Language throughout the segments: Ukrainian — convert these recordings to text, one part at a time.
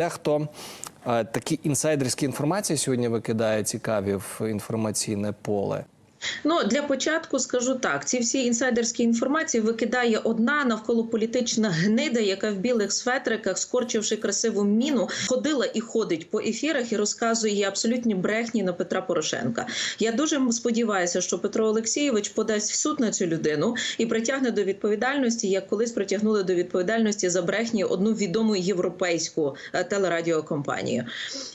Дехто е, такі інсайдерські інформації сьогодні викидає цікаві в інформаційне поле. Ну для початку скажу так: ці всі інсайдерські інформації викидає одна навколополітична гнида, яка в білих светриках, скорчивши красиву міну, ходила і ходить по ефірах і розказує абсолютні брехні на Петра Порошенка. Я дуже сподіваюся, що Петро Олексійович подасть в суд на цю людину і притягне до відповідальності, як колись притягнули до відповідальності за брехні одну відому європейську е, телерадіокомпанію.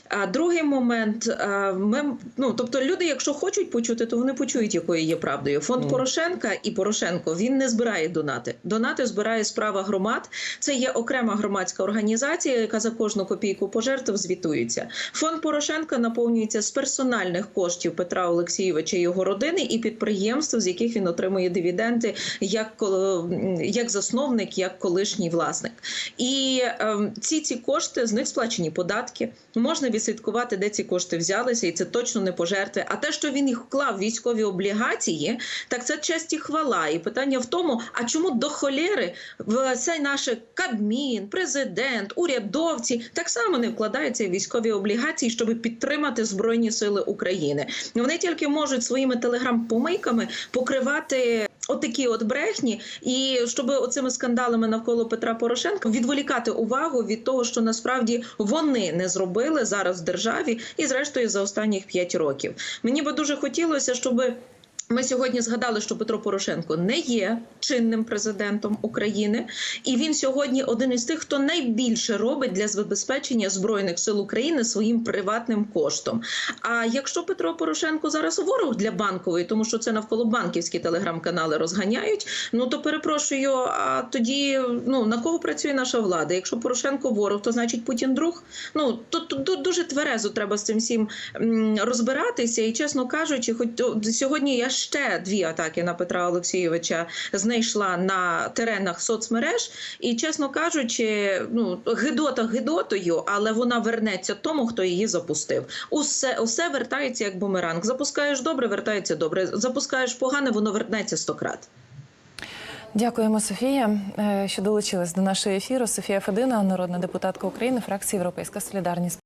А другий момент, е, ми ну тобто, люди, якщо хочуть почути, то вони почують, якою є правдою. Фонд Мгм. Порошенка і Порошенко він не збирає донати. Донати збирає справа громад. Це є окрема громадська організація, яка за кожну копійку пожертв звітується. Фонд Порошенка наповнюється з персональних коштів Петра Олексійовича і його родини і підприємств, з яких він отримує дивіденди, як кол- як засновник, як колишній власник. І ем, ці ці кошти з них сплачені податки. Можна відслідкувати, де ці кошти взялися, і це точно не пожертви. А те, що він їх вклав військові облігації, так це честь і хвала. І питання в тому, а чому до холєри в цей наш Кабмін, президент, урядовці так само не вкладаються в військові облігації, щоб підтримати збройні сили України. Вони тільки можуть своїми телеграм-помийками покривати. Отакі от брехні, і щоб оцими скандалами навколо Петра Порошенка відволікати увагу від того, що насправді вони не зробили зараз в державі, і зрештою за останніх п'ять років. Мені би дуже хотілося, щоб ми сьогодні згадали, що Петро Порошенко не є чинним президентом України, і він сьогодні один із тих, хто найбільше робить для забезпечення збройних сил України своїм приватним коштом. А якщо Петро Порошенко зараз ворог для банкової, тому що це навколо банківські телеграм-канали розганяють. Ну то перепрошую. А тоді ну на кого працює наша влада? Якщо Порошенко ворог, то значить Путін друг. Ну тут, тут дуже тверезо треба з цим всім розбиратися. І чесно кажучи, хоч сьогодні я ще дві атаки на Петра Олексійовича знайшла на теренах соцмереж, і чесно кажучи, ну гидота гидотою, але вона вернеться тому, хто її запустив. Усе усе вертається як бумеранг. Запускаєш добре, вертається добре. Запускаєш погане, воно вернеться сто крат. Дякуємо, Софія, е, що долучилась до нашого ефіру. Софія Федина, народна депутатка України, фракції Європейська Солідарність.